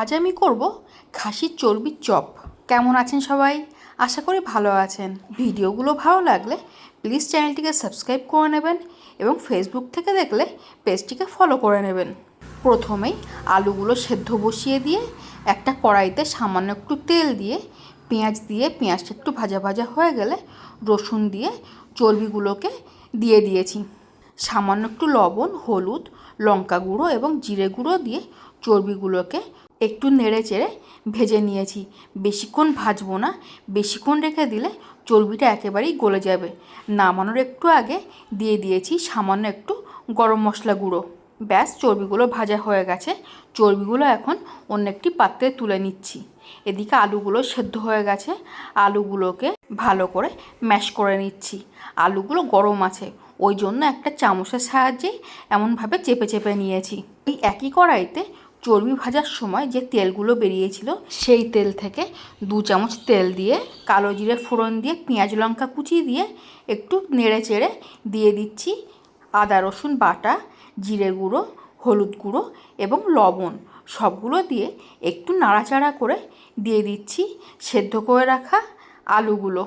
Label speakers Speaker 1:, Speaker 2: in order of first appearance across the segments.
Speaker 1: আজ আমি করব খাসির চর্বির চপ। কেমন আছেন সবাই? আশা করি ভালো আছেন। ভিডিওগুলো ভালো লাগলে প্লিজ চ্যানেলটিকে সাবস্ক্রাইব করে নেবেন এবং ফেসবুক থেকে দেখলে পেজটিকে ফলো করে নেবেন। প্রথমেই আলুগুলো সেদ্ধ বসিয়ে দিয়ে একটা কড়াইতে সামান্য একটু তেল দিয়ে, পেঁয়াজ দিয়ে, পেঁয়াজটা একটু ভাজা ভাজা হয়ে গেলে রসুন দিয়ে চর্বিগুলোকে দিয়ে দিয়েছি। সামান্য একটু লবণ, হলুদ, লঙ্কা গুঁড়ো এবং জিরে গুঁড়ো দিয়ে চর্বিগুলোকে একটু নেড়ে চেড়ে ভেজে নিয়েছি। বেশিক্ষণ ভাজবো না, বেশিক্ষণ রেখে দিলে চর্বিটা একেবারেই গলে যাবে। নামানোর একটু আগে দিয়ে দিয়েছি সামান্য একটু গরম মশলা গুঁড়ো। ব্যাস, চর্বিগুলো ভাজা হয়ে গেছে। চর্বিগুলো এখন অন্য একটি পাত্রে তুলে নিচ্ছি। এদিকে আলুগুলো সেদ্ধ হয়ে গেছে। আলুগুলোকে ভালো করে ম্যাশ করে নিচ্ছি। আলুগুলো গরম আছে, ওই জন্য একটা চামচের সাহায্যেই এমনভাবে চেপে চেপে নিয়েছি। ওই একই কড়াইতে চর্বি ভাজার সময় যে তেলগুলো বেরিয়েছিল সেই তেল থেকে দু চামচ তেল দিয়ে, কালো জিরে ফোড়ন দিয়ে, পেঁয়াজ লঙ্কা কুচি দিয়ে একটু নেড়ে চেড়ে দিয়ে দিচ্ছি আদা, রসুন বাটা, জিরে গুঁড়ো, হলুদ গুঁড়ো এবং লবণ সবগুলো দিয়ে একটু নাড়াচাড়া করে দিয়ে দিচ্ছি সেদ্ধ করে রাখা আলুগুলো।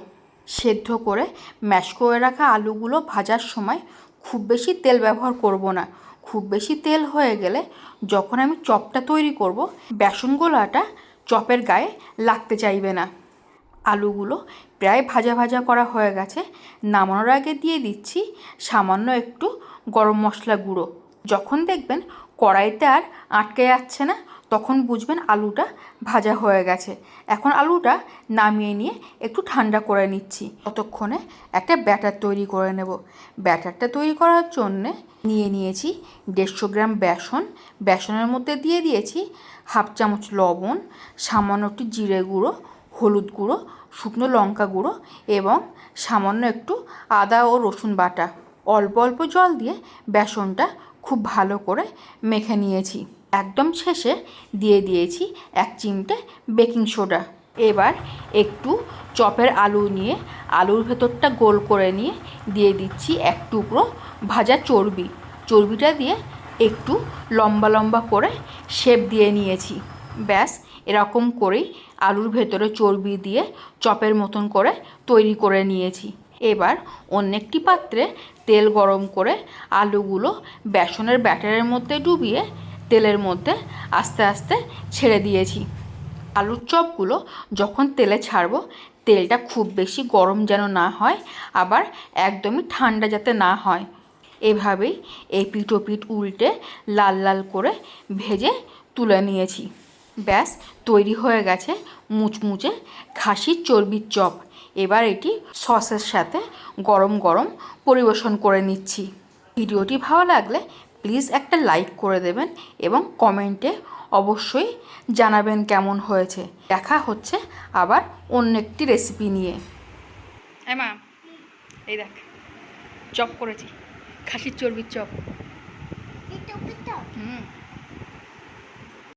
Speaker 1: সেদ্ধ করে ম্যাশ করে রাখা আলুগুলো ভাজার সময় খুব বেশি তেল ব্যবহার করব না। খুব বেশি তেল হয়ে গেলে যখন আমি চপটা তৈরি করব, বেসন গোলাটা চপের গায়ে লাগতে চাইবে না। আলুগুলো প্রায় ভাজা ভাজা করা হয়ে গেছে। নামানোর আগে দিয়ে দিচ্ছি সামান্য একটু গরম মশলা গুঁড়ো। যখন দেখবেন কড়াইতে আর আটকে যাচ্ছে না তখন বুঝবেন আলুটা ভাজা হয়ে গেছে। এখন আলুটা নামিয়ে নিয়ে একটু ঠান্ডা করে নিচ্ছি। ততক্ষণে একটা ব্যাটার তৈরি করে নেব। ব্যাটারটা তৈরি করার জন্যে নিয়ে নিয়েছি দেড়শো গ্রাম বেসন। বেসনের মধ্যে দিয়ে দিয়েছি হাফ চামচ লবণ, সামান্য একটু জিরে গুঁড়ো, হলুদ গুঁড়ো, শুকনো লঙ্কা গুঁড়ো এবং সামান্য একটু আদা ও রসুন বাটা। অল্প অল্প জল দিয়ে বেসনটা খুব ভালো করে মেখে নিয়েছি। একদম শেষে দিয়ে দিয়েছি এক চিমটে বেকিং সোডা। এবার একটু চপের আলু নিয়ে, আলুর ভেতরটা গোল করে নিয়ে দিয়ে দিচ্ছি এক টুকরো ভাজা চর্বি। চর্বিটা দিয়ে একটু লম্বা লম্বা করে শেপ দিয়ে নিয়েছি। ব্যাস, এরকম করেই আলুর ভেতরে চর্বি দিয়ে চপের মতন করে তৈরি করে নিয়েছি। এবার অন্য একটি পাত্রে তেল গরম করে আলুগুলো বেসনের ব্যাটারের মধ্যে ডুবিয়ে তেলের মধ্যে আস্তে আস্তে ছেড়ে দিয়েছি। আলুর চপগুলো যখন তেলে ছাড়বো, তেলটা খুব বেশি গরম যেন না হয়, আবার একদমই ঠান্ডা যাতে না হয়। এভাবেই এই পিঠ উল্টে লাল লাল করে ভেজে তুলে নিয়েছি। ব্যাস, তৈরি হয়ে গেছে মুচমুচে খাসির চর্বির চপ। এবার এটি সসের সাথে গরম গরম পরিবেশন করে নিচ্ছি। ভিডিওটি ভালো লাগলে প্লিজ একটা লাইক করে দেবেন এবং কমেন্টে অবশ্যই জানাবেন কেমন হয়েছে। দেখা হচ্ছে আবার অন্য একটি রেসিপি নিয়ে। হ্যাঁ মা এই দেখ চপ করেছি। খাসির চর্বির চপ? হুম।